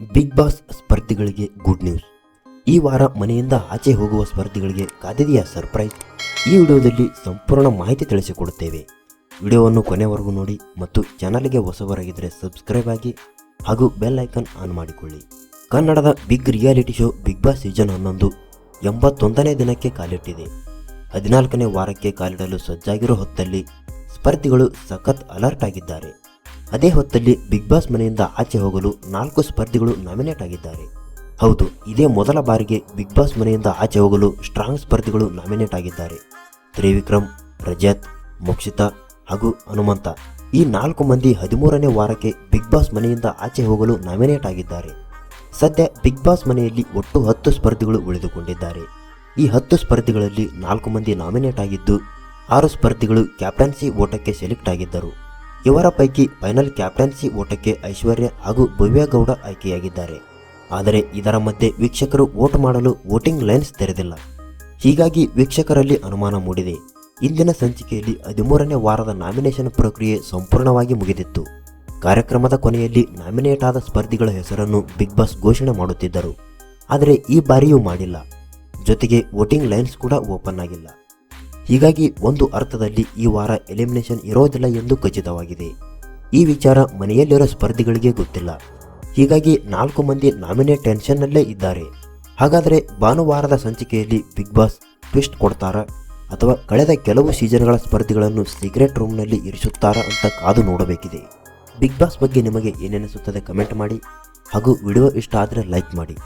Big boss ಸ್ಪರ್ಧಿಗಳಿಗೆ good news ಈ ವಾರ ಮನೆಯಿಂದ ಆಚೆ ಹೋಗುವ ಸ್ಪರ್ಧಿಗಳಿಗೆ ಕಾದಿದೆಯ ಸರ್ಪ್ರೈಸ್ ಈ ವಿಡಿಯೋದಲ್ಲಿ ಸಂಪೂರ್ಣ ಮಾಹಿತಿ ತಿಳಿಸಿಕೊಡುತ್ತೇವೆ. ವಿಡಿಯೋವನ್ನು ಕೊನೆವರೆಗೂ ನೋಡಿ ಮತ್ತು ಚಾನಲ್ಗೆ ಹೊಸವರಾಗಿದ್ದರೆ ಸಬ್ಸ್ಕ್ರೈಬ್ ಆಗಿ ಹಾಗೂ ಬೆಲ್ ಐಕನ್ ಆನ್ ಮಾಡಿಕೊಳ್ಳಿ. ಕನ್ನಡದ big reality show big boss season ಹನ್ನೊಂದು ಎಂಬತ್ತೊಂದನೇ ದಿನಕ್ಕೆ ಕಾಲಿಟ್ಟಿದೆ. ಹದಿನಾಲ್ಕನೇ ವಾರಕ್ಕೆ ಕಾಲಿಡಲು ಸಜ್ಜಾಗಿರೋ ಹೊತ್ತಲ್ಲಿ ಸ್ಪರ್ಧಿಗಳು ಸಖತ್ ಅಲರ್ಟ್ ಆಗಿದ್ದಾರೆ. ಅದೇ ಹೊತ್ತಲ್ಲಿ ಬಿಗ್ ಬಾಸ್ ಮನೆಯಿಂದ ಆಚೆ ಹೋಗಲು ನಾಲ್ಕು ಸ್ಪರ್ಧಿಗಳು ನಾಮಿನೇಟ್ ಆಗಿದ್ದಾರೆ. ಹೌದು, ಇದೇ ಮೊದಲ ಬಾರಿಗೆ ಬಿಗ್ ಬಾಸ್ ಮನೆಯಿಂದ ಆಚೆ ಹೋಗಲು ಸ್ಟ್ರಾಂಗ್ ಸ್ಪರ್ಧಿಗಳು ನಾಮಿನೇಟ್ ಆಗಿದ್ದಾರೆ. ತ್ರಿವಿಕ್ರಮ್, ರಜತ್, ಮೋಕ್ಷಿತಾ ಹಾಗೂ ಹನುಮಂತ ಈ ನಾಲ್ಕು ಮಂದಿ ಹದಿಮೂರನೇ ವಾರಕ್ಕೆ ಬಿಗ್ ಬಾಸ್ ಮನೆಯಿಂದ ಆಚೆ ಹೋಗಲು ನಾಮಿನೇಟ್ ಆಗಿದ್ದಾರೆ. ಸದ್ಯ ಬಿಗ್ ಬಾಸ್ ಮನೆಯಲ್ಲಿ ಒಟ್ಟು ಹತ್ತು ಸ್ಪರ್ಧಿಗಳು ಉಳಿದುಕೊಂಡಿದ್ದಾರೆ. ಈ ಹತ್ತು ಸ್ಪರ್ಧಿಗಳಲ್ಲಿ ನಾಲ್ಕು ಮಂದಿ ನಾಮಿನೇಟ್ ಆಗಿದ್ದು, ಆರು ಸ್ಪರ್ಧಿಗಳು ಕ್ಯಾಪ್ಟನ್ಸಿ ಓಟಕ್ಕೆ ಸೆಲೆಕ್ಟ್ ಆಗಿದ್ದರು. ಇವರ ಪೈಕಿ ಫೈನಲ್ ಕ್ಯಾಪ್ಟನ್ಸಿ ಓಟಕ್ಕೆ ಐಶ್ವರ್ಯ ಹಾಗೂ ಭವ್ಯಗೌಡ ಆಯ್ಕೆಯಾಗಿದ್ದಾರೆ. ಆದರೆ ಇದರ ಮಧ್ಯೆ ವೀಕ್ಷಕರು ವೋಟ್ ಮಾಡಲು ವೋಟಿಂಗ್ ಲೈನ್ಸ್ ತೆರೆದಿಲ್ಲ. ಹೀಗಾಗಿ ವೀಕ್ಷಕರಲ್ಲಿ ಅನುಮಾನ ಮೂಡಿದೆ. ಇಂದಿನ ಸಂಚಿಕೆಯಲ್ಲಿ ಹದಿಮೂರನೇ ವಾರದ ನಾಮಿನೇಷನ್ ಪ್ರಕ್ರಿಯೆ ಸಂಪೂರ್ಣವಾಗಿ ಮುಗಿದಿತ್ತು. ಕಾರ್ಯಕ್ರಮದ ಕೊನೆಯಲ್ಲಿ ನಾಮಿನೇಟ್ ಆದ ಸ್ಪರ್ಧಿಗಳ ಹೆಸರನ್ನು ಬಿಗ್ ಬಾಸ್ ಘೋಷಣೆ ಮಾಡುತ್ತಿದ್ದರು. ಆದರೆ ಈ ಬಾರಿಯೂ ಮಾಡಿಲ್ಲ. ಜೊತೆಗೆ ವೋಟಿಂಗ್ ಲೈನ್ಸ್ ಕೂಡ ಓಪನ್ ಆಗಿಲ್ಲ. ಹೀಗಾಗಿ ಒಂದು ಅರ್ಥದಲ್ಲಿ ಈ ವಾರ ಎಲಿಮಿನೇಷನ್ ಇರೋದಿಲ್ಲ ಎಂದು ಖಚಿತವಾಗಿದೆ. ಈ ವಿಚಾರ ಮನೆಯಲ್ಲಿರೋ ಸ್ಪರ್ಧಿಗಳಿಗೆ ಗೊತ್ತಿಲ್ಲ. ಹೀಗಾಗಿ ನಾಲ್ಕು ಮಂದಿ ನಾಮಿನೇಟ್ ಟೆನ್ಷನ್ನಲ್ಲೇ ಇದ್ದಾರೆ. ಹಾಗಾದರೆ ಭಾನುವಾರದ ಸಂಚಿಕೆಯಲ್ಲಿ ಬಿಗ್ ಬಾಸ್ ಟ್ವಿಸ್ಟ್ ಕೊಡ್ತಾರಾ? ಅಥವಾ ಕಳೆದ ಕೆಲವು ಸೀಸನ್ಗಳ ಸ್ಪರ್ಧಿಗಳನ್ನು ಸೀಕ್ರೆಟ್ ರೂಮ್ನಲ್ಲಿ ಇರಿಸುತ್ತಾರಾ ಅಂತ ಕಾದು ನೋಡಬೇಕಿದೆ. ಬಿಗ್ ಬಾಸ್ ಬಗ್ಗೆ ನಿಮಗೆ ಏನೆನಿಸುತ್ತದೆ ಕಮೆಂಟ್ ಮಾಡಿ. ಹಾಗೂ ವಿಡಿಯೋ ಇಷ್ಟ ಆದರೆ ಲೈಕ್ ಮಾಡಿ.